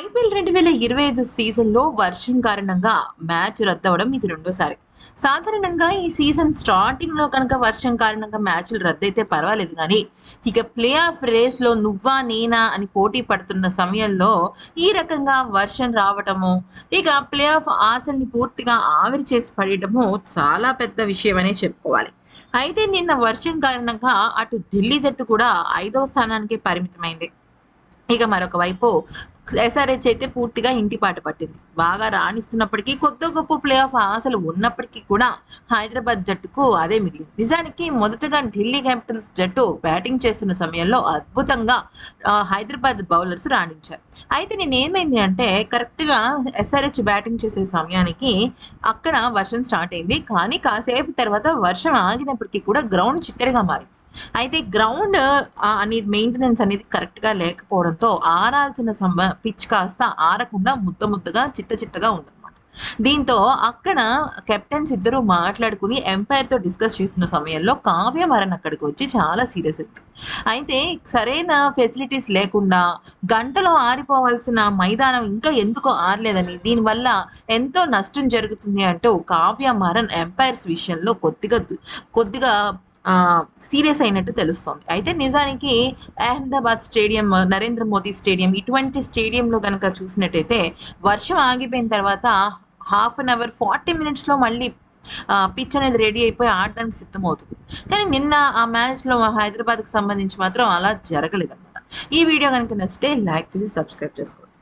IPL రెండు వేల ఇరవై ఐదు సీజన్లో వర్షం కారణంగా మ్యాచ్ రద్దవడం ఇది రెండోసారి. సాధారణంగా ఈ సీజన్ స్టార్టింగ్లో కనుక వర్షం కారణంగా మ్యాచ్లు రద్దయితే పర్వాలేదు కానీ ఇక ప్లే ఆఫ్ రేస్లో నువ్వా నేనా అని పోటీ పడుతున్న సమయంలో ఈ రకంగా వర్షం రావటము ఇక ప్లే ఆఫ్ ఆశల్ని పూర్తిగా ఆవిరి చేసి పడటము చాలా పెద్ద విషయమనే చెప్పుకోవాలి. అయితే నిన్న వర్షం కారణంగా అటు ఢిల్లీ జట్టు కూడా ఐదవ స్థానానికి పరిమితమైంది. ఇక మరొక వైపు ఎస్ఆర్హెచ్ అయితే పూర్తిగా ఇంటి పాట పట్టింది. బాగా రాణిస్తున్నప్పటికీ కొద్ది గొప్ప ప్లే ఆఫ్ ఆశలు ఉన్నప్పటికీ కూడా హైదరాబాద్ జట్టుకు అదే మిగిలింది. నిజానికి మొదటగా ఢిల్లీ క్యాపిటల్స్ జట్టు బ్యాటింగ్ చేస్తున్న సమయంలో అద్భుతంగా హైదరాబాద్ బౌలర్స్ రాణించారు. అయితే నేను ఏమైంది అంటే కరెక్ట్గా ఎస్ఆర్హెచ్ బ్యాటింగ్ చేసే సమయానికి అక్కడ వర్షం స్టార్ట్ అయింది. కానీ కాసేపు తర్వాత వర్షం ఆగినప్పటికీ కూడా గ్రౌండ్ చిత్తడిగా మారింది. అయితే గ్రౌండ్ అనేది మెయింటెనెన్స్ అనేది కరెక్ట్గా లేకపోవడంతో ఆరాల్సిన సమ పిచ్ కాస్త ఆరకుండా ముద్ద ముద్దగా చిత్త చిత్తగా ఉందన్నమాట. దీంతో అక్కడ కెప్టెన్స్ ఇద్దరు మాట్లాడుకుని ఎంపైర్తో డిస్కస్ చేస్తున్న సమయంలో కావ్య మరణ్ అక్కడికి వచ్చి చాలా సీరియస్ అయింది అయితే సరైన ఫెసిలిటీస్ లేకుండా గంటలో ఆరిపోవాల్సిన మైదానం ఇంకా ఎందుకు ఆరలేదని దీనివల్ల ఎంతో నష్టం జరుగుతుంది అంటూ కావ్య మరణ్ ఎంపైర్స్ విషయంలో కొద్దిగా కొద్దిగా సీరియస్ అయినట్టు తెలుస్తోంది. అయితే నిజానికి అహ్మదాబాద్ స్టేడియం నరేంద్ర మోదీ స్టేడియం ఇటువంటి స్టేడియంలో కనుక చూసినట్టయితే వర్షం ఆగిపోయిన తర్వాత హాఫ్ అన్ అవర్ ఫార్టీ మినిట్స్లో మళ్ళీ పిచ్ అనేది రెడీ అయిపోయి ఆడడానికి సిద్ధమవుతుంది. కానీ నిన్న ఆ మ్యాచ్లో హైదరాబాద్కి సంబంధించి మాత్రం అలా జరగలేదు అనమాట ఈ వీడియో కనుక నచ్చితే లైక్ చేసి సబ్స్క్రైబ్ చేసుకోండి.